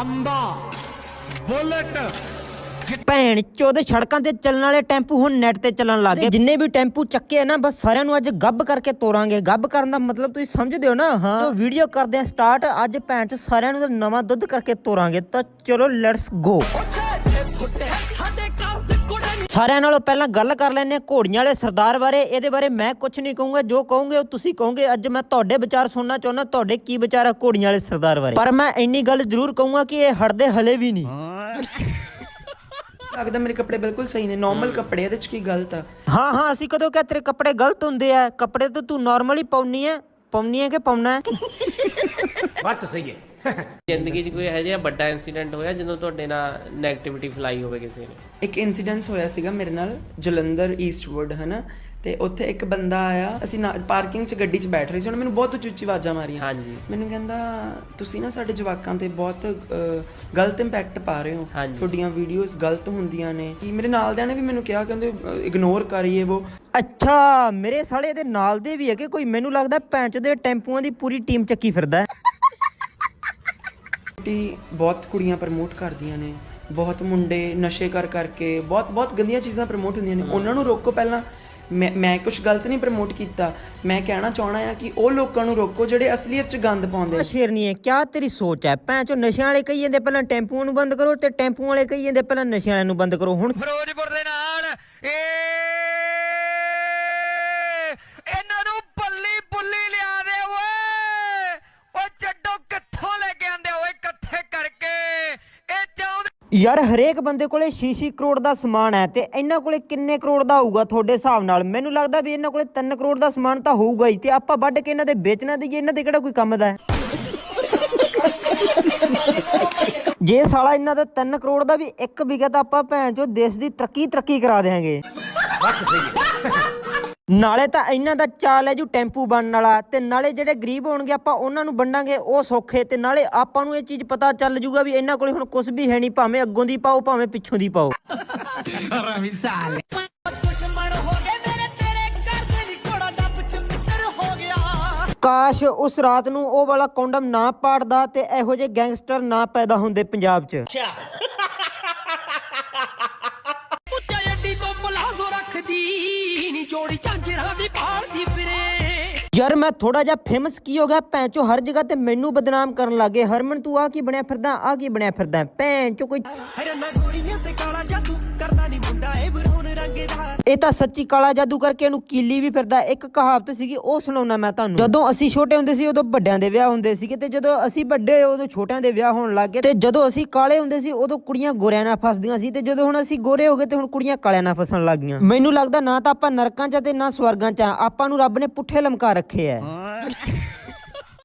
ਅੰਬਾ। Bullet. ਭੈਣ ਚੋਦ ਸੜਕਾਂ ਤੇ ਚੱਲਣ ਵਾਲੇ ਟੈਂਪੂ ਹੁਣ ਨੈਟ ਤੇ ਚੱਲਣ ਲੱਗ ਗਏ। ਜਿੰਨੇ ਵੀ ਟੈਂਪੂ ਚੱਕੇ ਆ ਨਾ ਬਸ ਸਾਰਿਆਂ ਨੂੰ ਅੱਜ ਗੱਬ ਕਰਕੇ ਤੋਰਾਂਗੇ। ਗੱਬ ਕਰਨ ਦਾ ਮਤਲਬ ਤੁਸੀਂ ਸਮਝਦੇ ਹੋ ਨਾ? ਹਾਂ। ਜੋ ਵੀਡੀਓ ਕਰਦੇ ਆ ਸਟਾਰਟ। ਅੱਜ ਭੈਣ ਚ ਸਾਰਿਆਂ ਨੂੰ ਤਾਂ ਨਵਾਂ ਦੁੱਧ ਕਰਕੇ ਤੋਰਾਂਗੇ। ਤਾਂ ਚਲੋ ਲੈਟਸ ਗੋ ਸਾਰਿਆਂ ਨਾਲੋਂ ਪਹਿਲਾਂ ਗੱਲ ਕਰ ਹਾਂ ਘੋੜੀਆਂ ਵਾਲੇ ਸਰਦਾਰ ਬਾਰੇ। ਇਹਦੇ ਬਾਰੇ ਮੈਂ ਕੁਝ ਨਹੀਂ ਕਹੂੰਗਾ। ਜੋ ਕਹੋਗੇ ਉਹ ਤੁਸੀਂ ਕਹੋਗੇ। ਅੱਜ ਮੈਂ ਤੁਹਾਡੇ ਵਿਚਾਰ ਸੁਣਨਾ ਚਾਹੁੰਦਾ ਤੁਹਾਡੇ ਕੀ ਵਿਚਾਰ ਆ ਘੋੜੀਆਂ ਵਾਲੇ ਸਰਦਾਰ ਬਾਰੇ? ਪਰ ਮੈਂ ਇੰਨੀ ਗੱਲ ਜ਼ਰੂਰ ਕਹੂੰਗਾ ਕਿ ਇਹ ਹਟਦੇ ਹਲੇ ਵੀ ਨਹੀਂ। ਲੱਗਦਾ ਮੇਰੇ ਕੱਪੜੇ ਬਿਲਕੁਲ ਸਹੀ ਨੇ। ਨਾਰਮਲ ਕੱਪੜੇ ਇਹਦੇ ਚ ਕੀ ਗਲਤ ਆ? ਹਾਂ ਹਾਂ ਅਸੀਂ ਕਦੋਂ ਕਿਹਾ ਤੇਰੇ ਕੱਪੜੇ ਗਲਤ ਹੁੰਦੇ ਆ? ਕੱਪੜੇ ਤਾਂ ਤੂੰ ਨਾਰਮਲੀ ਪਾਉਣੀ ਐ ਪਾਉਣੀ ਐ ਕਿ ਪਾਉਣਾ ਹੈ? ਵੱਤ ਸਹੀ ਹੈ। ਜ਼ਿੰਦਗੀ 'ਚ ਕੋਈ ਇਹੋ ਜਿਹਾ ਵੱਡਾ ਇਨਸੀਡੈਂਟ ਹੋਇਆ ਜਦੋਂ ਤੁਹਾਡੇ ਨਾਲ 네ਗੇਟਿਵਿਟੀ ਫਲਾਈ ਹੋਵੇ ਕਿਸੇ ਨੇ? ਇੱਕ ਇਨਸੀਡੈਂਸ ਹੋਇਆ ਸੀਗਾ ਮੇਰੇ ਨਾਲ ਜਲੰਧਰ ਈਸਟਵੁੱਡ ਹਨਾ? ਤੇ ਉੱਥੇ ਇੱਕ ਬੰਦਾ ਆਇਆ ਅਸੀਂ ਪਾਰਕਿੰਗ 'ਚ ਗੱਡੀ 'ਚ ਬੈਠ ਰਹੇ ਸੀ ਉਹਨੇ ਮੈਨੂੰ ਬਹੁਤ ਉੱਚੀ ਉੱਚੀ ਆਵਾਜ਼ਾਂ ਮਾਰੀਆਂ। ਹਾਂਜੀ। ਮੈਨੂੰ ਕਹਿੰਦਾ ਤੁਸੀਂ ਨਾ ਸਾਡੇ ਜਵਾਕਾਂ ਤੇ ਬਹੁਤ ਗਲਤ ਇੰਪੈਕਟ ਪਾ ਰਹੇ ਹੋ। ਤੁਹਾਡੀਆਂ ਵੀਡੀਓਜ਼ ਗਲਤ ਹੁੰਦੀਆਂ ਨੇ। ਕਿ ਮੇਰੇ ਨਾਲਦਿਆਂ ਨੇ ਵੀ ਮੈਨੂੰ ਕਿਹਾ ਕਹਿੰਦੇ ਇਗਨੋਰ ਕਰੀਏ ਉਹ। ਅੱਛਾ ਮੇਰੇ ਸਾਲੇ ਦੇ ਨਾਲ ਦੇ ਵੀ ਹੈਗੇ ਕੋਈ ਮੈਨੂੰ ਲੱਗਦਾ ਪੈਂਚ ਦੇ ਟੈਂਪੂਆਂ ਦੀ ਪੂਰੀ ਟੀਮ ਚੱਕੀ ਫਿਰਦਾ ਹੈ। ਟੀ ਬਹੁਤ ਕੁੜੀਆਂ ਪ੍ਰਮੋਟ ਕਰਦੀਆਂ ਨੇ ਬਹੁਤ ਮੁੰਡੇ ਨਸ਼ੇ ਕਰ ਕਰਕੇ ਬਹੁਤ ਬਹੁਤ ਗੰਦੀਆਂ ਚੀਜ਼ਾਂ ਪ੍ਰਮੋਟ ਹੁੰਦੀਆਂ ਨੇ। ਉਹਨਾਂ ਨੂੰ ਰੋਕੋ ਪਹਿਲਾਂ। ਮੈਂ ਮੈਂ ਕੁਝ ਗਲਤ ਨਹੀਂ ਪ੍ਰਮੋਟ ਕੀਤਾ। ਮੈਂ ਕਹਿਣਾ ਚਾਹਣਾ ਆ ਕਿ ਉਹ ਲੋਕਾਂ ਨੂੰ ਰੋਕੋ ਜਿਹੜੇ ਅਸਲੀਅਤ 'ਚ ਗੰਦ ਪਾਉਂਦੇ ਆ ਸ਼ੇਰਨੀ ਹੈ ਕਿਆ ਤੇਰੀ ਸੋਚ ਹੈ? ਪੈਂਚ ਨਸ਼ਿਆਂ ਵਾਲੇ ਕਹੀ ਜਾਂਦੇ ਪਹਿਲਾਂ ਟੈਂਪੂਆਂ ਨੂੰ ਬੰਦ ਕਰੋ ਤੇ ਟੈਂਪੂਆਂ ਵਾਲੇ ਕਹੀ ਜਾਂਦੇ ਪਹਿਲਾਂ ਨਸ਼ਿਆਂ ਵਾਲਿਆਂ ਨੂੰ ਬੰਦ ਕਰੋ। ਹੁਣ ਫਿਰੋਜ਼ਪੁਰ ਦੇ ਨਾਲ ਏ ਯਾਰ, ਹਰੇਕ ਬੰਦੇ ਕੋਲੇ 6-6 ਕਰੋੜ ਦਾ ਸਮਾਨ ਹੈ ਤੇ ਇਹਨਾਂ ਕੋਲੇ ਕਿੰਨੇ ਕਰੋੜ ਦਾ ਹੋਊਗਾ ਤੁਹਾਡੇ ਹਿਸਾਬ ਨਾਲ? ਮੈਨੂੰ ਲੱਗਦਾ ਵੀ ਇਹਨਾਂ ਕੋਲੇ 3 ਕਰੋੜ ਦਾ ਸਮਾਨ ਤਾਂ ਹੋਊਗਾ ਹੀ ਤੇ ਆਪਾਂ ਵੱਢ ਕੇ ਇਹਨਾਂ ਦੇ ਵੇਚਣਾ ਦਈਏ ਇਹਨਾਂ ਦੇ ਕਿਹੜਾ ਕੋਈ ਕੰਮ ਦਾ ਹੈ? ਜੇ ਸਾਲਾ ਇਹਨਾਂ ਦਾ 3 ਕਰੋੜ ਦਾ ਵੀ ਇੱਕ ਵਿਗਾ ਤਾਂ ਆਪਾਂ ਭੈਣ ਚੋ ਦੇਸ਼ ਦੀ ਤਰੱਕੀ ਤਰੱਕੀ ਕਰਾ ਦੇਾਂਗੇ ਨਾਲੇ ਤਾਂ ਇਹਨਾਂ ਦਾ ਚਾਲ ਹੈ ਜੂ ਟੈਂਪੂ ਬਣਨ ਵਾਲਾ ਤੇ ਨਾਲੇ ਜਿਹੜੇ ਗਰੀਬ ਹੋਣਗੇ ਆਪਾਂ ਉਹਨਾਂ ਨੂੰ ਵੰਡਾਂਗੇ, ਉਹ ਸੌਖੇ ਤੇ ਨਾਲੇ ਆਪਾਂ ਨੂੰ ਇਹ ਚੀਜ਼ ਪਤਾ ਚੱਲ ਜੂਗਾ ਵੀ ਇਹਨਾਂ ਕੋਲੇ ਹੁਣ ਕੁਝ ਵੀ ਹੈ ਨਹੀਂ, ਭਾਵੇਂ ਅੱਗੋਂ ਦੀ ਪਾਓ, ਭਾਵੇਂ ਪਿੱਛੋਂ ਦੀ ਪਾਓ। ਕਾਸ਼ ਉਸ ਰਾਤ ਨੂੰ ਉਹ ਵਾਲਾ ਕੌਂਡਮ ਨਾ ਪਾੜਦਾ ਤੇ ਇਹੋ ਜਿਹੇ ਗੈਂਗਸਟਰ ਨਾ ਪੈਦਾ ਹੁੰਦੇ ਪੰਜਾਬ 'ਚ। ਉੱਚਾ ਅੱਡੀ ਤੋਂ ਪਲਾਜ਼ੋ ਰੱਖਦੀ। ਜੋੜੀ ਝਾਂਜਰਾਂ ਦੀ ਭਾਲਦੀ ਫਿਰੇ। ਯਾਰ ਮੈਂ ਥੋੜਾ ਜਿਹਾ ਫੇਮਸ ਕੀ ਹੋ ਗਿਆ? ਭੈਣ ਚੋ ਹਰ ਜਗ੍ਹਾ ਤੇ ਮੈਨੂੰ ਬਦਨਾਮ ਕਰਨ ਲੱਗੇ ਹਰਮਨ ਤੂੰ ਆ ਕੀ ਬਣਿਆ ਫਿਰਦਾ? ਆ ਕੀ ਬਣਿਆ ਫਿਰਦਾ? ਭੈਣ ਚੋ ਕੋਈ ਹਰਨਾ ਗੋਰੀਆਂ ਤੇ ਕਾਲਾ ਜਾਦੂ ਇਹ ਤਾਂ ਸੱਚੀ ਕਾਲਾ ਜਾਦੂ ਕਰਕੇ ਇਹਨੂੰ ਕੀਲੀ ਵੀ ਫਿਰਦਾ। ਇੱਕ ਕਹਾਵਤ ਸੀਗੀ, ਉਹ ਸੁਣਾਉਣਾ ਮੈਂ ਤੁਹਾਨੂੰ। ਜਦੋਂ ਅਸੀਂ ਛੋਟੇ ਹੁੰਦੇ ਸੀ, ਉਦੋਂ ਵੱਡਿਆਂ ਦੇ ਵਿਆਹ ਹੁੰਦੇ ਸੀਗੇ ਤੇ ਜਦੋਂ ਅਸੀਂ ਵੱਡੇ ਹੋਏ, ਉਦੋਂ ਛੋਟਿਆਂ ਦੇ ਵਿਆਹ ਹੋਣ ਲੱਗ ਗਏ ਤੇ ਜਦੋਂ ਅਸੀਂ ਕਾਲੇ ਹੁੰਦੇ ਸੀ, ਉਦੋਂ ਕੁੜੀਆਂ ਗੋਰਿਆਂ ਨਾਲ ਫਸਦੀਆਂ ਸੀ ਤੇ ਜਦੋਂ ਹੁਣ ਅਸੀਂ ਗੋਰੇ ਹੋ ਗਏ ਤੇ ਹੁਣ ਕੁੜੀਆਂ ਕਾਲਿਆਂ ਨਾਲ ਫਸਣ ਲੱਗ ਗਈਆਂ। ਮੈਨੂੰ ਲੱਗਦਾ ਨਾ ਤਾਂ ਆਪਾਂ ਨਰਕਾਂ 'ਚ ਤੇ ਨਾ ਸਵਰਗਾਂ 'ਚ ਆਪਾਂ ਨੂੰ ਰੱਬ ਨੇ ਪੁੱਠੇ ਲਮਕਾ ਰੱਖੇ ਐ